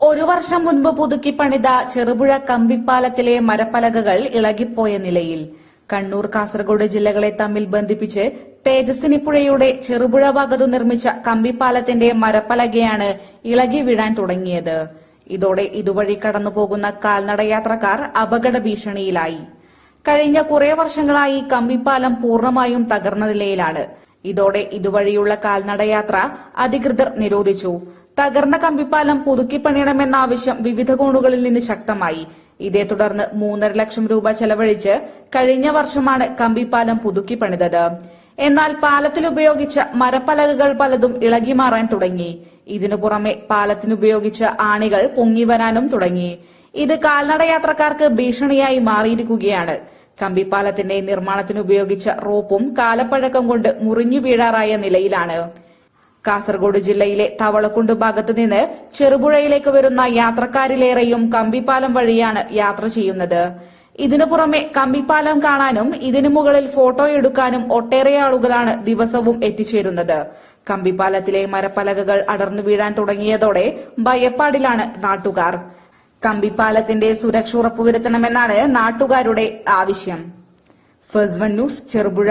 ഒരു വർഷം മുൻപ് പുതുക്കി പണിത ചെറുപുഴ കമ്പിപ്പാലത്തിലെ മരപ്പലകകൾ ഇളകിപ്പോയ നിലയിൽ കണ്ണൂർ കാസർഗോഡ് ജില്ലകളെ തമ്മിൽ ബന്ധിപ്പിച്ച് തേജസ്വിനി പുഴയുടെ ചെറുപുഴ ഭാഗത്തു നിർമ്മിച്ച കമ്പിപ്പാലത്തിന്റെ മരപ്പലകയാണ് ഇളകി വീഴാൻ തുടങ്ങിയത്. ഇതോടെ ഇതുവഴി കടന്നുപോകുന്ന കാൽനടയാത്രക്കാർ അപകട ഭീഷണിയിലായി. കഴിഞ്ഞ കുറെ വർഷങ്ങളായി കമ്പിപ്പാലം പൂർണമായും തകർന്ന നിലയിലാണ്. ഇതോടെ ഇതുവഴിയുള്ള കാൽനടയാത്ര അധികൃതർ നിരോധിച്ചു. തകർന്ന കമ്പിപ്പാലം പുതുക്കിപ്പണിയണമെന്ന ആവശ്യം വിവിധ കോണുകളിൽ നിന്ന് ശക്തമായി. ഇതേ തുടർന്ന് മൂന്നര ലക്ഷം രൂപ ചെലവഴിച്ച് കഴിഞ്ഞ വർഷമാണ് കമ്പിപ്പാലം പുതുക്കിപ്പണിതത് എന്നാൽ പാലത്തിൽ ഉപയോഗിച്ച മരപ്പലകകൾ പലതും ഇളകി മാറാൻ തുടങ്ങി. ഇതിനു പുറമെ പാലത്തിനുപയോഗിച്ച ആണികൾ പൊങ്ങി വരാനും തുടങ്ങി. ഇത് കാൽനടയാത്രക്കാർക്ക് ഭീഷണിയായി മാറിയിരിക്കുകയാണ്. കമ്പിപ്പാലത്തിന്റെ നിർമ്മാണത്തിന് ഉപയോഗിച്ച റോപ്പും കാലപ്പഴക്കം കൊണ്ട് മുറിഞ്ഞു വീഴാറായ നിലയിലാണ്. കാസർഗോഡ് ജില്ലയിലെ തവളക്കുണ്ട് ഭാഗത്ത് നിന്ന് ചെറുപുഴയിലേക്ക് വരുന്ന യാത്രക്കാരിലേറെയും കമ്പിപ്പാലം വഴിയാണ് യാത്ര ചെയ്യുന്നത്. ഇതിനു പുറമെ കമ്പിപ്പാലം കാണാനും ഇതിനു മുകളിൽ ഫോട്ടോ എടുക്കാനും ഒട്ടേറെ ആളുകളാണ് ദിവസവും എത്തിച്ചേരുന്നത്. കമ്പിപ്പാലത്തിലെ മരപ്പലകകൾ അടർന്നു വീഴാൻ തുടങ്ങിയതോടെ ഭയപ്പാടിലാണ് നാട്ടുകാർ. കമ്പിപ്പാലത്തിന്റെ സുരക്ഷ ഉറപ്പുവരുത്തണമെന്നാണ് നാട്ടുകാരുടെ ആവശ്യം. First one news Cherupuzha.